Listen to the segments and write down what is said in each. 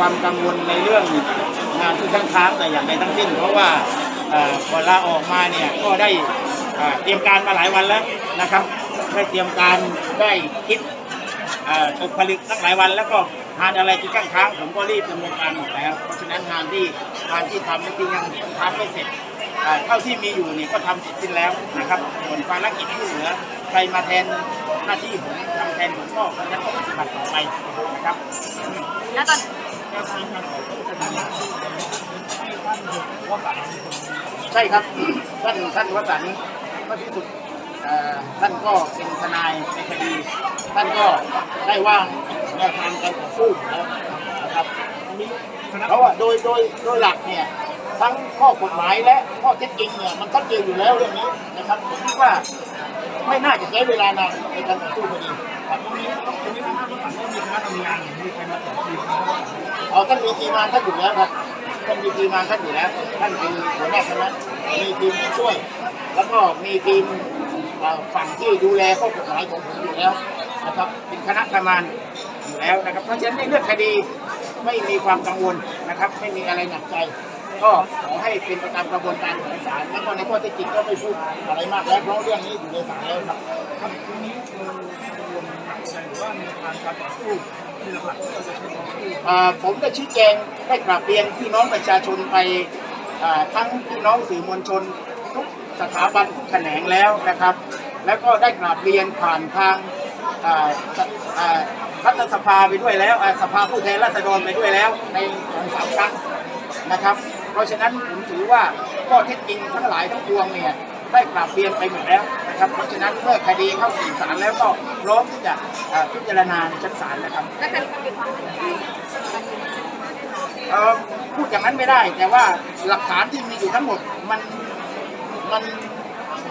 ความกังวลในเรื่องงานที่ค้างๆแต่อย่างใดทั้งสิ้น เพราะว่าเอ่อพอลาออกมาเนี่ยก็ได้เตรียมการมาหลายวันแล้วนะครับ ได้เตรียมการได้คิดอ่อตกผลึกตั้งหลายวันแล้วก็งานอะไรที่ค้างๆผมก็รีบดำเนินการหมดแล้ว เพราะฉะนั้นงานที่งานที่ทำที่ยังทำไม่เสร็จเท่าที่มีอยู่นี่ก็ทำเสร็จสิ้นแล้วนะครับส่วนภารกิจที่เหลือ ใครมาแทนหน้าที่ผมทำแทนผมก็คนนั้นก็ปฏิบัติต่อไปนะครับแล้วตอนใช่ครับท่านท่านวสันต์ก็ที่สุดเอ่อท่านก็เป็นทนายในคดี ท่านก็ได้ว่างแนวทางการต่อสู้แล้วนะครับเพราะว่าโดยโดยโดยหลักเนี่ยทั้งข้อกฎหมายและข้อเท็จจริงเนี่ยมันชัดเจนอยู่แล้วเรื่องนี้นะครับผมคิดว่า ไม่น่าจะใช้เวลานานในการต่อสู้คดีครับเอาท่านมีทีมงานท่านอยู่แล้วครับท่านมีทีมงานท่านอยู่แล้วท่านเป็นหัวหน้าคณะมีทีมช่วย แล้วก็มีทีมฝั่งที่ดูแลข้อกฎหมายของผมอยู่แล้วนะครับเป็นคณะทำงานอยู่แล้วนะครับเพราะฉะนั้นในเรื่องคดีไม่มีความกังวลนะครับ ไม่มีอะไรหนักใจ ก็ขอให้เป็นไปตามกระบวนการของศาลแล้วก็ในข้อเท็จจริงก็ไม่พูดอะไรมากแล้วเพราะเรื่องนี้อยู่ในศาลแล้วครับครับตรงนี้คือกังวลหนักใจหรือว่าในทางการต่อสู้ที่หลักๆก็จะใช้ต่อสู้ผมได้ชี้แจงได้กราบเรียนพี่น้องประชาชนไปทั้งพี่น้องสื่อมวลชนทุกสถาบันทุกแขนงแล้วนะครับ แล้วก็ได้กราบเรียนผ่านทางอ่าสอ่ารัฐสภาไปด้วยแล้วสภาผู้แทนราษฎรไปด้วยแล้วในสองสามครั้งนะครับ เพราะฉะนั้นผมถือว่าข้อเท็จจริงทั้งหลายทั้งปวงเนี่ยได้กราบเรียนไปหมดแล้วนะครับ เพราะฉะนั้นเมื่อคดีเข้าสู่ศาลแล้วก็พร้อมที่จะอ่าพิจารณาในชั้นศาลนะครับแล้วการมีความมั่นใจเอ่อพูดอย่างนั้นไม่ได้ แต่ว่าหลักฐานที่มีอยู่ทั้งหมดมันมัน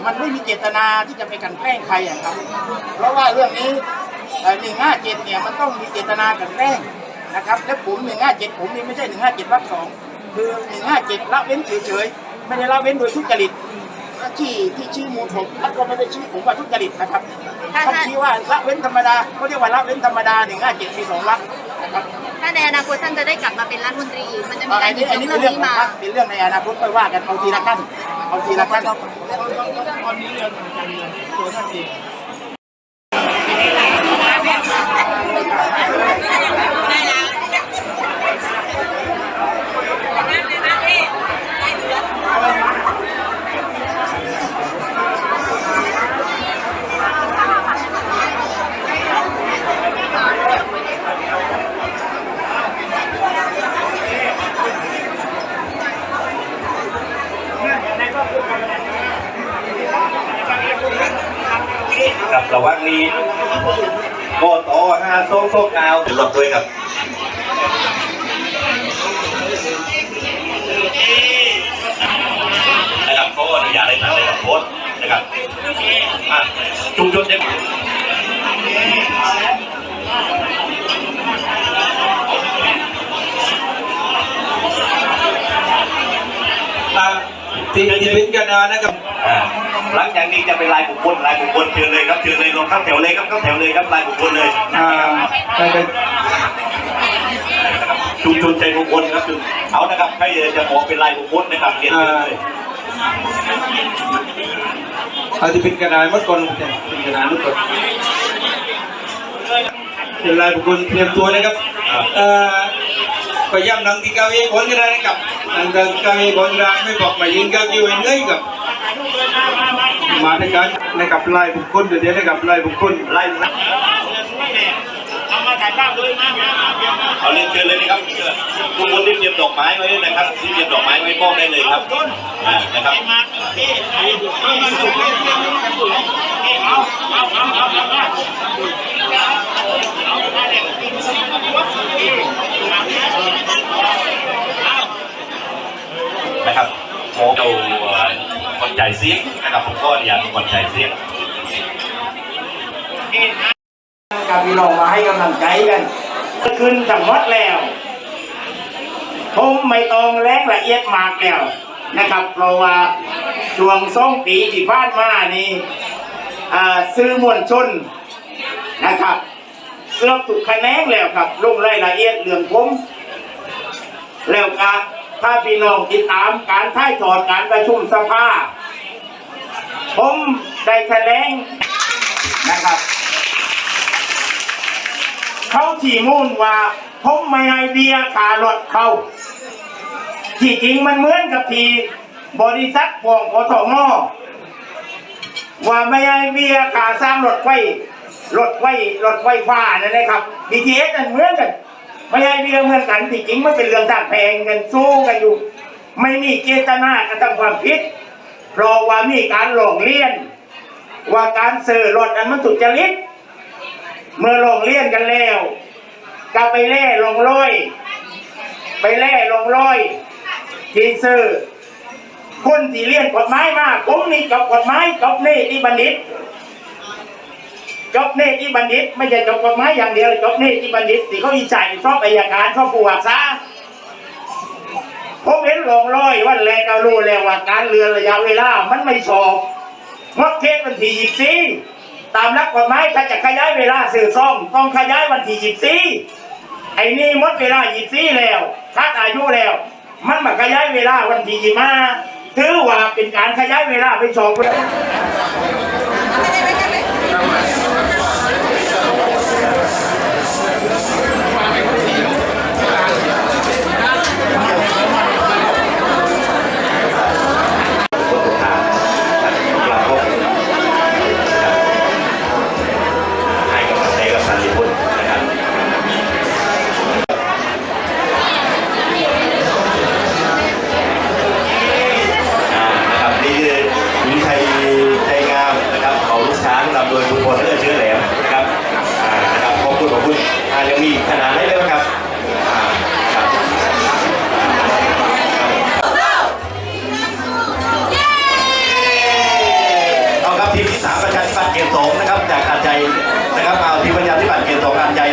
มันไม่มีเจตนาที่จะไปกลันแกล้งใครอะครับ เพราะว่าเรื่องนี้หนึ่งห้าเจ็ดเนี่ยมันต้องมีเจตนากลันแกล้งนะครับ และผมหนึ่งห้าเจ็ดผมนี่ไม่ใช่หนึ่งห้าเจ็ดวรรคสอง คือหนึ่งห้าเจ็ดละเว้นเฉยๆไม่ได้ละเว้นโดยทุจริตที่ที่ชี้มูลผมท่านก็ไม่ได้ชี้ผมว่าทุจริตนะครับท่านชี้ว่าละเว้นธรรมดาเขาเรียกว่าละเว้นธรรมดาหนึ่งห้าเจ็ดมีสองละนะครับถ้าในอนาคตท่านจะได้กลับมาเป็นรัฐมนตรีอีกมันจะมีอัการนหยินี้บอันยนี้กเป็เรื่นองเรื่องของพรรนี้มาคเป็นเรื่องในอนาคตค่อยว่ากันเอาทีละขั้นเอาทีละขั้นตอนนี้เรื่องการเมืองตัวท่านเอง กับ ระว่างนี้โบโตฮาโซโซกาวเป็นรถด้วยครับนะครับเขาอนุญาตให้ทำได้กับโพสต์นะครับอะชุมชนเด็กอะที่ที่เป็นกันนะครับ หลังจากนี้จะเป็นลายบุคคลลายบุคคลเชิญเลยครับเชิญเลยลงเข้าแถวเลยครับเข้าแถวเลยครับลายบุคคลเลยอ่าไปไปชุมชนใจบุคคลครับชุมเอานะครับใครจะบอกเป็นลายบุคคลนะครับเรียนเชิญเลยเอาที่เป็นกันนาเมื่อก่อนเป็นกันนาเมื่อก่อนเป็นลายบุคคลเตรียมตัวนะครับเอ่อพยายามนั่งที่เก้าอี้คนก็ได้นะครับนั่งที่เก้าอี้คนได้ไม่บอกมายิงเก้าอี้ไว้เลยครับ มาในการนะครับลายบุคคลเดี๋ยวนะครับลายบุคคลไล่นะเอามาถ่ายภาพด้วยมามามาเพียงมาเอาเรียนเชิญเลยนะครับทุกคนที่เตรียมดอกไม้ไว้นะครับที่เตรียมดอกไม้ไว้มอบได้เลยครับอ่านะครับมาเอ๊ะเอามาดูเอ๊ะเอาเอาเอาเอาเอาเอานะครับโอ้เรา ก่อนจ่ายเสียงนะครับผมก็อนุญาตก่อนจ่ายเสียงกับพี่น้องมาให้กำลังใจกันขึ้นจังหวัดแล้วผมไม่ต้องแรงละเอียดมากแล้วนะครับ เพราะว่าช่วงสองปีที่ผ่านมานี่ซื้อมวลชนนะครับเกือบถูกคะแนนแล้วครับลงรายละเอียดเรื่องผมแล้วก็ ถ้าพี่น้องติดตามการถ่ายทอดการประชุมสภา ผมได้แถลงนะครับ เขาที่มูลว่า ผมไม่ให้เบียร์ขารถเขาที่จริงมันเหมือนกับที่บริษัทพวงกทมว่าไม่ให้เบียร์ขาสร้างรถไฟรถไฟรถไฟฟ้านั่นเลครับ BTS นั่นเหมือนกัน ไม่ให้เบียร์เหมือนกันที่จริงมันเป็นเรื่องต่างแพงกันสู้กันอยู่ ไม่มีเจตนากระทำความผิดเพราะว่ามีการหลงเลียน ว่าการซื้อรถนั้นมันสุจริตเมื่อหลงเลียนกันแล้วก็ไปแล่ลงร้อย ไปแล่ลงร้อยที่ซื้อคนที่เรียนกฎหมายมากผมนี่จบกฎหมายจบเนติบัณฑิต จบเนติบัณฑิต ไม่ใช่จบกฎหมายอย่างเดียวจบเนติบัณฑิตที่เขาวิจัยชอบอัยการชอบผู้ว่าษาผมเห็นลองร้อยวันแรกก็รู้แล้วว่าการเรือนระยะเวลา มันไม่ชอบงดเทศวันที่ยี่สี่ตามรักกฎหมายถ้าจะขยายเวลาสื่อซ่อมต้องขยายวันที่ยี่สี่ไอ้นี่หมดเวลายี่สี่แล้วคัดอายุแล้ว มันมาขยายเวลาวันที่ยี่มาถือว่าเป็นการขยายเวลาไปสองเดือน กับเอาทีมปัญญาธิบัตรเกียรติสองงานใหญ่